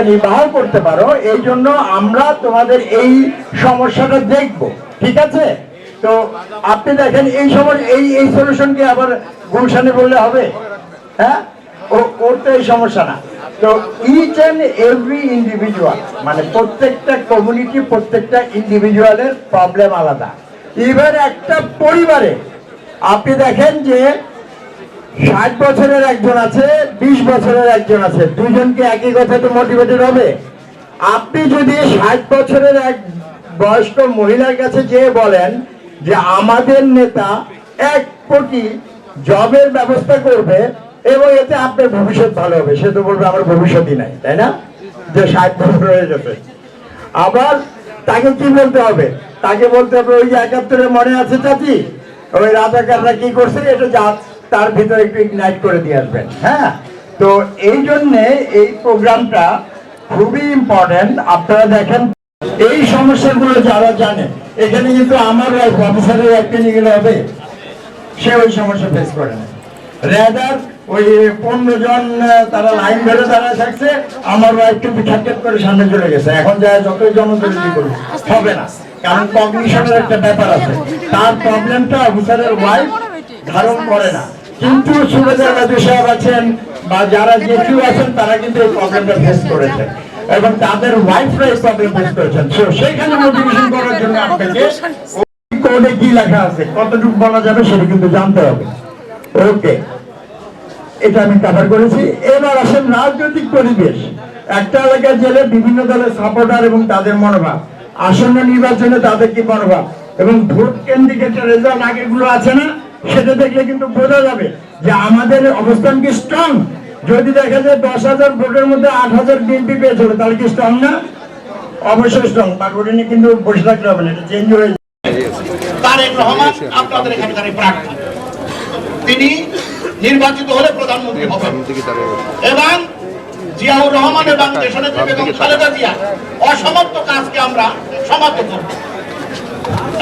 জীবিকা নির্বাহ করতে পারো, এই জন্য আমরা তোমাদের এই সমস্যাটা দেখব। ঠিক আছে? তো আপনি দেখেন, এই সময় এই এই সলিউশনকে আবার গুলশানে বললে হবে? হ্যাঁ? ও, ওর তো এই সমস্যা না। তো ইচ অ্যান্ড এভরি ইন্ডিভিজুয়াল মানে প্রত্যেকটা কমিউনিটি প্রত্যেকটা ইন্ডিভিজুয়ালের প্রবলেম আলাদা। এবার একটা পরিবারে, আপনি দেখেন যে ষাট বছরের একজন আছে, বিশ বছরের একজন আছে। দুজনকে একই কথাতে মোটিভেটেড হবে? আপনি যদি ষাট বছরের এক বয়স্ক মহিলার কাছে যেয়ে বলেন যে আমাদের নেতা এক কোটি জবের ব্যবস্থা করবে এবং এতে আপনার ভবিষ্যৎ ভালো হবে, সে তো বলবে আমার ভবিষ্যৎই নাই, তাই না? যে ষাট বছর হয়ে গেছে। আবার তাকে কি বলতে হবে? তাকে বলতে হবে, ওই যে একাত্তরে মনে আছে চাচি? ওই রাজাকাররা কি করছে? এটা যা তার ভিতরে একটু ইগনাইট করে দিয়ে আসবেন। হ্যাঁ? তো এই জন্যে এই প্রোগ্রামটা খুবই ইম্পর্টেন্ট আপনারা দেখেন এই সমস্যাগুলো যারা জানে এখানে কিন্তু আমার অফিসারের একটা নিয়ে গেলে হবে সে ওই সমস্যা ফেস করে না রেদার ওই পনেরো জন তারা লাইন ধরে দাঁড়ায় থাকছে আমার ওয়াইফ কিন্তু করে সামনে চলে গেছে। এখন যা যতই জনদলিত করি হবে না। কারণ কগনিশনের একটা ব্যাপার আছে। তার প্রবলেমটা অফিসারের ওয়াইফ ধারণ করে না। কিন্তু সুবেদার রাজু আছেন বা যারা যে কেউ আছেন, তারা কিন্তু এই প্রবলেমটা ফেস করেছেন। এবং তাদের ওয়াইফরা এই প্রবলেম ফেস করেছেন। সেইখানে মোটিভেশন করার জন্য আপনাকে কোডে কি লেখা আছে, কতটুকু বলা যাবে সেটা কিন্তু জানতে হবে। ওকে এটা আমি করেছি। এবার আসেন রাজনৈতিক পরিবেশ। একটা এলাকায় জেলে বিভিন্ন দলের সাপোর্টার এবং তাদের মনোভাব। আসন্ন নির্বাচনে তাদের কি মনোভাব? এবং ভোট কেন্দ্রিক একটা রেজাল্ট আগেগুলো আছে না? সেটা দেখলে কিন্তু বোঝা যাবে যে আমাদের অবস্থান কি স্ট্রং যদি দেখা যায় দশ হাজার ভোটের মধ্যে আট হাজার বিএনপি পেয়েছিল তাহলে কি স্ট্রং না? অবশ্যই স্ট্রং ওটা নিয়ে কিন্তু বসে থাকতে হবে না এটা চেঞ্জ হয়ে তারেক রহমান আপনাদের এখানকার প্রার্থী। তিনি নির্বাচিত হলে প্রধানমন্ত্রী হবেন। এবং জিয়াউর রহমান এবং দেশনেত্রী বেগম খালেদা জিয়া অসমাপ্ত কাজকে আমরা সমাপ্ত করব।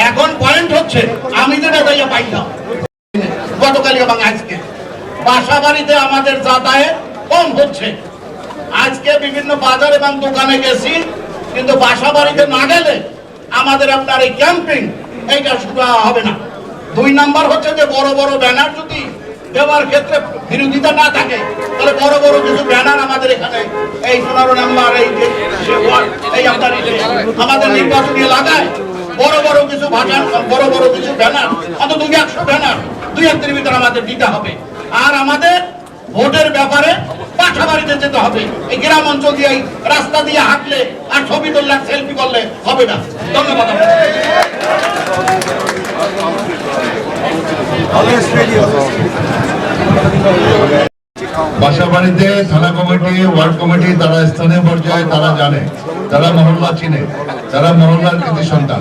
এখন পয়েন্ট হচ্ছে আমি যেটা যাইয়া পাইলাম বাসা বাড়িতে আমাদের যাতায়াত কম হচ্ছে। আজকে বিভিন্ন বাজার এবং দোকানে গেছি, কিন্তু বাসা বাড়িতে না গেলে আমাদের আপনার এই ক্যাম্পিং, এইটা শুরু হবে না। দুই নাম্বার হচ্ছে যে বড় বড় ব্যানার যদি দেওয়ার ক্ষেত্রে বিরোধিতা না থাকে, তাহলে বড় বড় কিছু ব্যানার আমাদের এখানে, এই পনেরো নাম্বার, এই আপনার আমাদের নির্বাচনী এলাকায় বড় বড় কিছু ভাষা বড় বড় কিছু ব্যানার, অন্তত দুই একশো ব্যানার দুই একদিনের আমাদের দিতে হবে। আর আমাদের ভোটের ব্যাপারে যেতে হবে। এই গ্রাম অঞ্চল দিয়ে রাস্তা দিয়ে হাঁটলে আর ছবি তুললে, সেলফি করলে হবে না। ধন্যবাদ বাসা বাড়িতে থানা কমিটি, ওয়ার্ড কমিটি, তারা স্থানীয় পর্যায়ে তারা জানে, তারা মহল্লা চিনে। তারা মহল্লার কৃতি সন্তান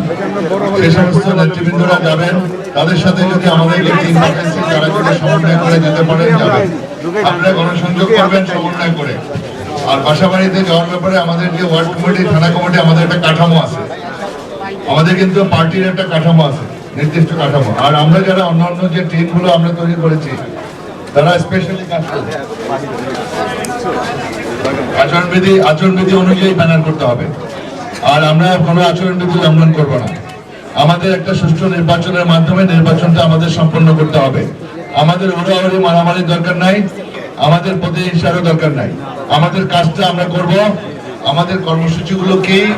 সে সমস্ত নেতৃবৃন্দরা যাবেন। তাদের সাথে যদি আমাদের টিম তারা যদি সমন্বয় করে যেতে পারেন, যাবেন। আপনারা গণসংযোগ করবেন সমন্বয় করে। আর বাসা বাড়িতে যাওয়ার ব্যাপারে আমাদের যে ওয়ার্ড কমিটি, থানা কমিটি, আমাদের একটা কাঠামো আছে। আমাদের কিন্তু পার্টির একটা কাঠামো আছে, নির্দিষ্ট কাঠামো। আর আমরা যারা অন্যান্য যে টিমগুলো আমরা তৈরি করেছি, তারা স্পেশালি কাজ করবে। আচরণবিধি আচরণবিধি অনুযায়ী ব্যানার করতে হবে। আর আমরা কোনো আচরণবিধি লঙ্ঘন করব না। আমাদের একটা সুষ্ঠু নির্বাচনের মাধ্যমে নির্বাচনটা আমাদের সম্পন্ন করতে হবে। আমাদের উড়াউড়ি মারামারির দরকার নাই, আমাদের প্রতিহিংসারও দরকার নাই। আমাদের কাজটা আমরা করব। আমাদের কর্মসূচিগুলো কি?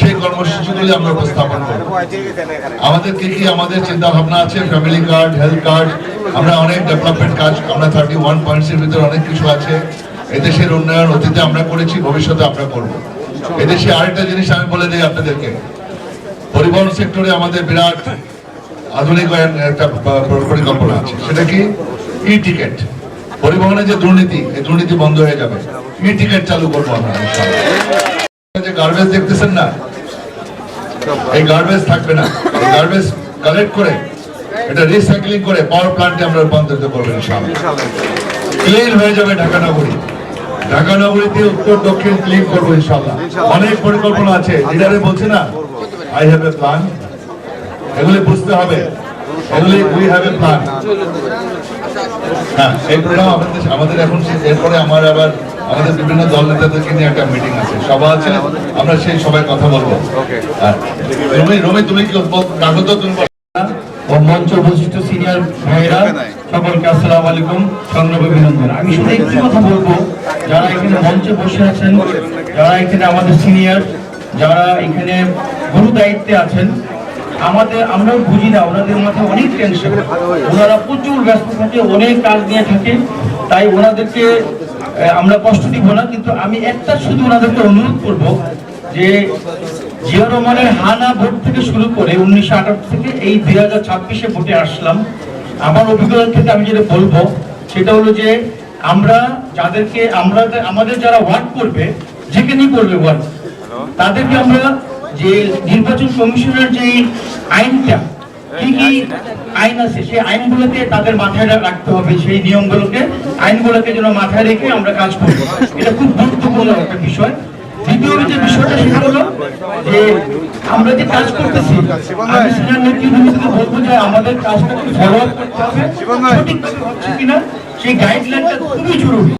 সেই কর্মসূচিগুলি আমরা উপস্থাপন করব। আমাদের কি কি আমাদের চিন্তা ভাবনা আছে? ফ্যামিলি কার্ড, হেলথ কার্ড, আমরা অনেক ডেভেলপমেন্ট কাজ, আমরা থার্টি ওয়ান পয়েন্টসের ভিতরে অনেক কিছু আছে। এদেশের উন্নয়ন অতীতে আমরা করেছি, ভবিষ্যতে আমরা করব। এদেশে আরেকটা জিনিস আমি বলে দিই আপনাদেরকে। পরিবহন সেক্টরে আমাদের বিরাট আধুনিক পরিকল্পনা আছে। সেটা কি? ই টিকেট পরিবহনে যে দুর্নীতি, এই দুর্নীতি বন্ধ হয়ে যাবে। ই টিকেট চালু করব আমরা যে গার্বেজ দেখতেছেন না, এই গার্বেজ থাকবে না। গার্বেজ কালেক্ট করে, এটা রিসাইক্লিং করে পাওয়ার প্ল্যান্টে আমরা রূপান্তরিত করব, ইনশাআল্লাহ। ক্লিন হয়ে যাবে ঢাকা নগরী। ঢাকা নগরীতে উত্তর দক্ষিণ ক্লিন করব ইনশাআল্লাহ অনেক পরিকল্পনা আছে। লিডারে বলছে না আই হ্যাভ এ প্ল্যান এগুলি বুঝতে হবে। এগুলি উই হ্যাভ এ প্ল্যান হ্যাঁ এই প্রোগ্রাম আমাদের আমাদের এখন এরপরে আমার আবার আমাদের বিভিন্ন দল নেতাদেরকে নিয়ে একটা মিটিং আছে। সভা আছে আমরা সেই সবাই কথা বলব। রমি রমি তুমি কি কাগজ তুমি মঞ্চ বৈশিষ্ট সিনিয়র ভাইয়েরা। সকলকে আসসালামু আলাইকুম। সংগ্রাম অভিনন্দন। আমি শুধু একটি কথা বলব। যারা এখানে মঞ্চে বসে আছেন, যারা এখানে আমাদের সিনিয়র যারা এখানে গুরু দায়িত্বে আছেন, আমাদের, আমরাও বুঝি না, ওনাদের মাথায় অনেক টেনশন ওনারা প্রচুর ব্যস্ত থাকে, অনেক কাজ নিয়ে থাকে, তাই ওনাদেরকে আমরা কষ্ট দিব না, কিন্তু আমি একটা শুধু ওনাদেরকে অনুরোধ করব যে জিয়া রহমানের হানা ভোট থেকে শুরু করে উনিশশো আটাত্তর থেকে এই দুই হাজার ছাব্বিশে ভোটে আসলাম। আমার অভিজ্ঞতা থেকে আমি যেটা বলব, সেটা হলো যে আমরা যাদেরকে আমরা আমাদের যারা ওয়ার্ড করবে যেখানেই করবে ওয়ার্ড তাদেরকে আমরা যে নির্বাচন কমিশনের যে আইনটা কি কি আইন আছে সেই আইনগুলোকে তাদের মাথায় রাখতে হবে সেই নিয়মগুলোকে আইনগুলোকে যেন মাথায় রেখে আমরা কাজ করব। এটা খুব গুরুত্বপূর্ণ একটা বিষয়। দ্বিতীয় যে বিষয়টা সেটা হলো যে আমরা যে কাজ করতেছি আমি নেতৃত্বকে বলব যে আমাদের কাজটাকে ফলো আপ করতে হবে। সঠিকভাবে হচ্ছে কিনা সেই গাইডলাইনটা খুবই জরুরি।